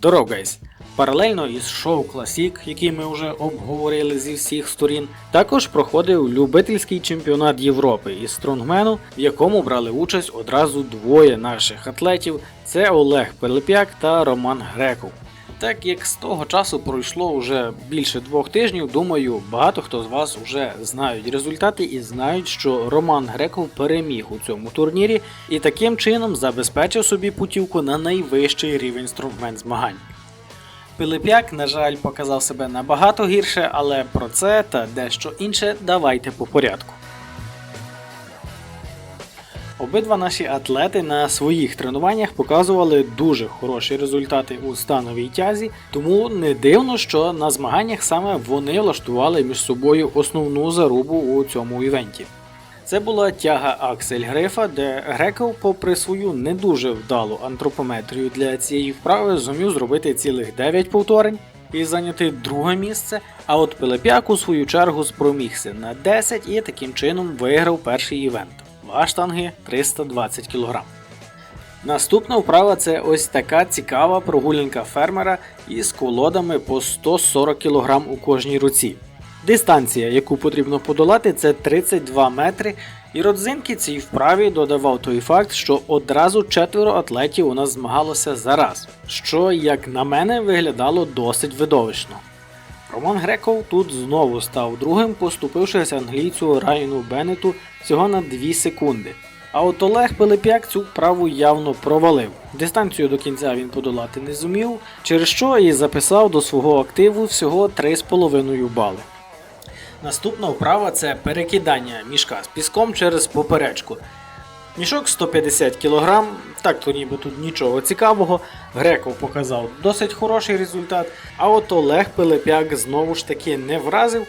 Здоров, гайс! Паралельно із шоу Класік, який ми вже обговорили зі всіх сторін, також проходив любительський чемпіонат Європи із стронгмену, в якому брали участь одразу двоє наших атлетів: це Олег Пилип'як та Роман Греков. Так як з того часу пройшло вже більше двох тижнів, думаю, багато хто з вас вже знають результати і знають, що Роман Греков переміг у цьому турнірі і таким чином забезпечив собі путівку на найвищий рівень стронгмен змагань. Пилип'як, на жаль, показав себе набагато гірше, але про це та дещо інше давайте по порядку. Обидва наші атлети на своїх тренуваннях показували дуже хороші результати у становій тязі, тому не дивно, що на змаганнях саме вони влаштували між собою основну зарубу у цьому івенті. Це була тяга Аксель Грифа, де Греков, попри свою не дуже вдалу антропометрію для цієї вправи, зумів зробити цілих 9 повторень і зайняти друге місце. А от Пилип'як у свою чергу спромігся на 10 і таким чином виграв перший івент. Вага штанги 320 кг. Наступна вправа це ось така цікава прогулянка фермера із колодами по 140 кг у кожній руці. Дистанція, яку потрібно подолати, це 32 метри, і родзинки цій вправі додавав той факт, що одразу четверо атлетів у нас змагалося зараз, що, як на мене, виглядало досить видовищно. Роман Греков тут знову став другим, поступившись англійцю Райану Беннету всього на 2 секунди. А от Олег Пилип'як цю вправу явно провалив. Дистанцію до кінця він подолати не зумів, через що і записав до свого активу всього 3,5 бали. Наступна вправа це перекидання мішка з піском через поперечку. Мішок 150 кг, так то ніби тут нічого цікавого. Греков показав досить хороший результат, а от Олег Пилип'як знову ж таки не вразив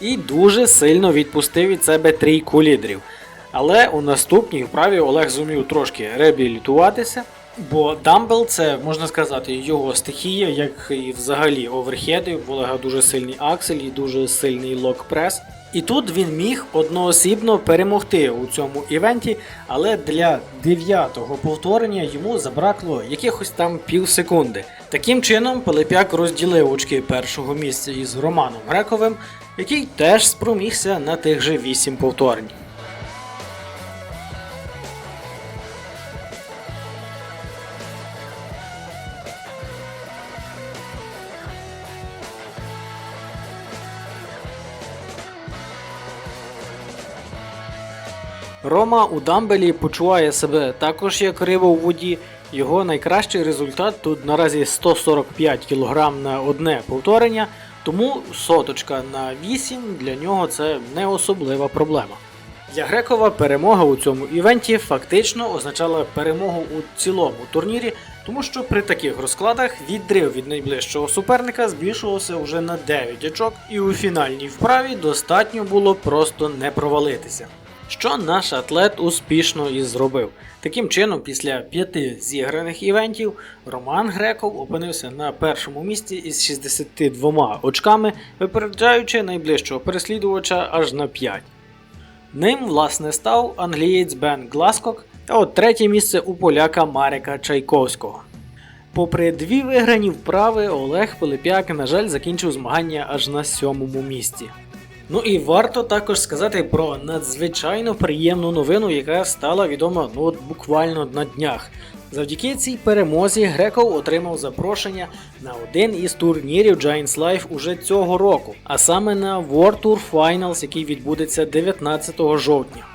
і дуже сильно відпустив від себе трійку лідерів. Але у наступній вправі Олег зумів трошки реабілітуватися, бо дамбел це можна сказати його стихія, як і взагалі оверхеди. В Олега дуже сильний аксель і дуже сильний лок-прес. І тут він міг одноосібно перемогти у цьому івенті, але для дев'ятого повторення йому забракло якихось там пів секунди. Таким чином, Пилип'як розділив очки першого місця із Романом Грековим, який теж спромігся на тих же вісім повторень. Рома у Дамбелі почуває себе також як риба у воді. Його найкращий результат тут наразі 145 кг на одне повторення, тому соточка на 8 для нього це не особлива проблема. Для Грекова перемога у цьому івенті фактично означала перемогу у цілому турнірі, тому що при таких розкладах відрив від найближчого суперника збільшувався вже на 9 очок, і у фінальній вправі достатньо було просто не провалитися. Що наш атлет успішно і зробив. Таким чином, після п'яти зіграних івентів, Роман Греков опинився на першому місці із 62 очками, випереджаючи найближчого переслідувача аж на 5. Ним, власне, став англієць Бен Гласкок, а от третє місце у поляка Марика Чайковського. Попри дві виграні вправи, Олег Пилип'як, на жаль, закінчив змагання аж на сьомому місці. Ну і варто також сказати про надзвичайно приємну новину, яка стала відома ну от буквально на днях. Завдяки цій перемозі Греков отримав запрошення на один із турнірів Giants Life уже цього року, а саме на World Tour Finals, який відбудеться 19 жовтня.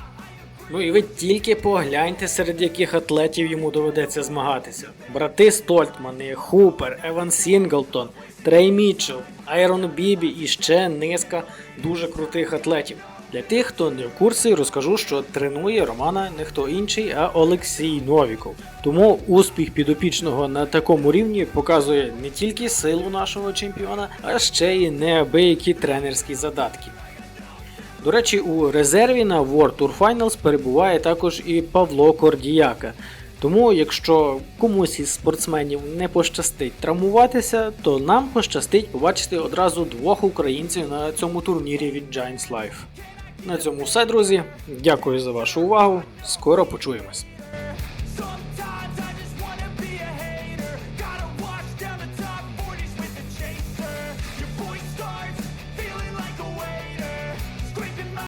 Ну і ви тільки погляньте, серед яких атлетів йому доведеться змагатися: брати Стольтмани, Хупер, Еван Сінглтон, Трей Мітчелл, Айрон Бібі і ще низка дуже крутих атлетів. Для тих, хто не в курсі, розкажу, що тренує Романа не хто інший, а Олексій Новіков. Тому успіх підопічного на такому рівні показує не тільки силу нашого чемпіона, а ще й неабиякі тренерські задатки. До речі, у резерві на World Tour Finals перебуває також і Павло Кордіяка. Тому, якщо комусь із спортсменів не пощастить травмуватися, то нам пощастить побачити одразу двох українців на цьому турнірі від Giants Life. На цьому все, друзі. Дякую за вашу увагу. Скоро почуємось.